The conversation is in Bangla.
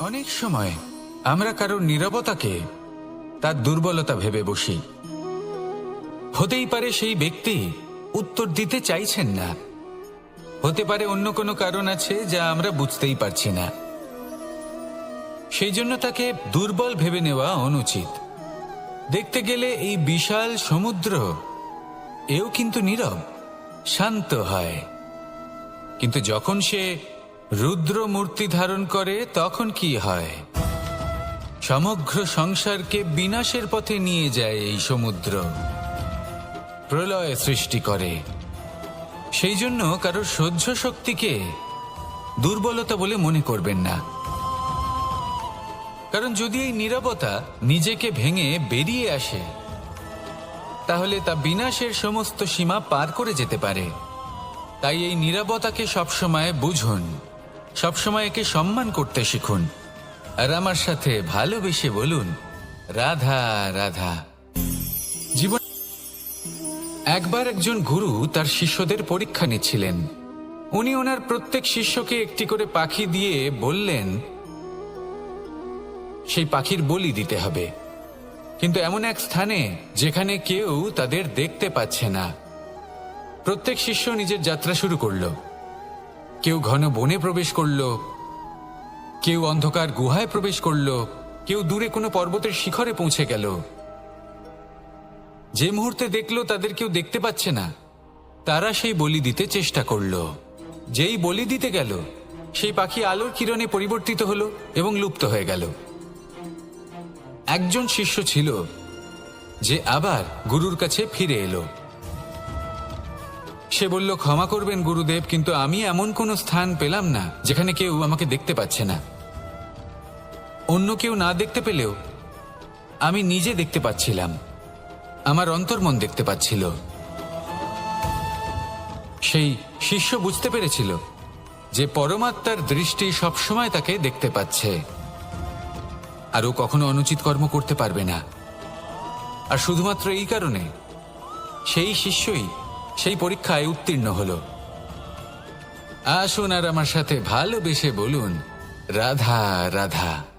অনেক সময় আমরা কারোর নীরবতাকে তার দুর্বলতা ভেবে বসি। হতেই পারে সেই ব্যক্তি উত্তর দিতে চাইছেন না। হতে পারে অন্য কোনো কারণ আছে যা আমরা বুঝতেই পারছি না। সেই জন্য তাকে দুর্বল ভেবে নেওয়া অনুচিত। দেখতে গেলে এই বিশাল সমুদ্র, এও কিন্তু নীরব, শান্ত হয়। কিন্তু যখন সে রুদ্র মূর্তি ধারণ করে, তখন কি হয়? সমগ্র সংসারকে বিনাশের পথে নিয়ে যায় এই সমুদ্র। প্রলয় সৃষ্টি করে। সেই জন্য কারও সহ্য শক্তিকে দুর্বলতা বলে মনে করবেন না। কারণ যদি এই নীরবতা নিজেকে ভেঙে বেরিয়ে আসে, তাহলে তা বিনাশের সমস্ত সীমা পার করে যেতে পারে। তাই এই নীরবতাকে সবসময় বুঝুন। সবসময় একে সম্মান করতে শিখুন। আর আমার সাথে ভালোবেসে বলুন, রাধা রাধা। জীবন একবার একজন গুরু তার শিষ্যদের পরীক্ষা নিচ্ছিলেন। উনি ওনার প্রত্যেক শিষ্যকে একটি করে পাখি দিয়ে বললেন, সেই পাখির বলি দিতে হবে। কিন্তু এমন এক স্থানে যেখানে কেউ তাদের দেখতে পাচ্ছে না। প্রত্যেক শিষ্য নিজের যাত্রা শুরু করল। কেউ ঘন বনে প্রবেশ করল, কেউ অন্ধকার গুহায় প্রবেশ করল, কেউ দূরে কোনো পর্বতের শিখরে পৌঁছে গেল। যে মুহূর্তে দেখল তাদের কেউ দেখতে পাচ্ছে না, তারা সেই বলি দিতে চেষ্টা করল। যেই বলি দিতে গেল, সেই পাখি আলোর কিরণে পরিবর্তিত হলো এবং লুপ্ত হয়ে গেল। একজন শিষ্য ছিল, যে আবার গুরুর কাছে ফিরে এলো। সে বলল, ক্ষমা করবেন গুরুদেব, কিন্তু আমি এমন কোনো স্থান পেলাম না যেখানে কেউ আমাকে দেখতে পাচ্ছে না। অন্য কেউ না দেখতে পেলেও আমি নিজে দেখতে পাচ্ছিলাম। আমার অন্তর্মন দেখতে পাচ্ছিল। সেই শিষ্য বুঝতে পেরেছিল যে পরমাত্মার দৃষ্টি সবসময় তাকে দেখতে পাচ্ছে। আর ও কখনো অনুচিত কর্ম করতে পারবে না। আর শুধুমাত্র এই কারণে সেই শিষ্যই সেই পরীক্ষায় উত্তীর্ণ হল। আসুন আর আমার সাথে ভালোবেসে বলুন রাধা রাধা।